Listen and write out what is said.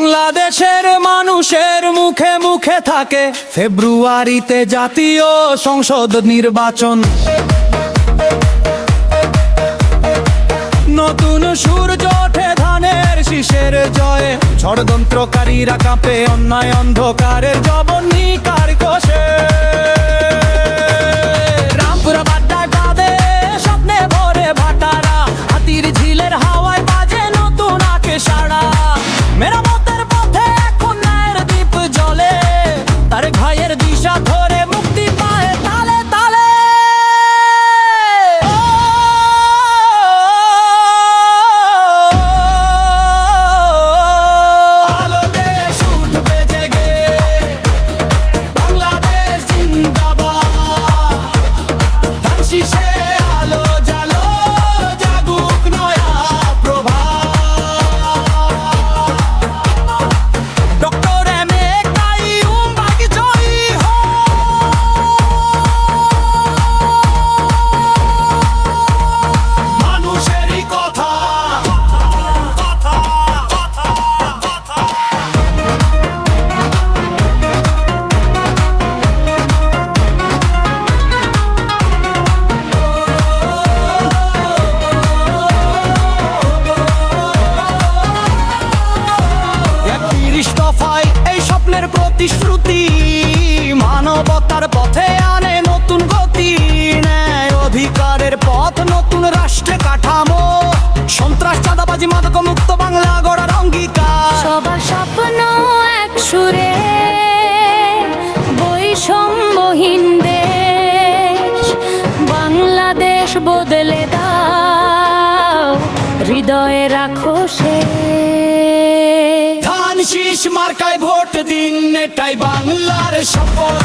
বাংলাদেশের মানুষের মুখে মুখে থাকে। ফেব্রুয়ারিতে জাতীয় সংসদ নির্বাচন। নতুন সূর্য ওঠে ধানের শীষের জয়ে। ষড়যন্ত্রকারীরা কাঁপে, অন্যায় অন্ধকারের জবনিকার কোষে। স্বপ্নে হাওয়ায় বাজে নতুন মেরামতের প্রতিশ্রুতি, মানবতার পথে আনে নতুন গতি, ন্যায় অধিকারের পথ, নতুন রাষ্ট্রে কাঠামো। সন্ত্রাস, চাঁদাবাজি মাদক মুক্ত বাংলা গড়ার অঙ্গীকার। সবার স্বপ্ন এক সুরে, বৈষম্যহীন দেশ। বাংলাদেশ বদলে দাও, হৃদয়ে রাখো সে। শীষ মার্কায় ভোট দিন এটাই বাংলার শপথ।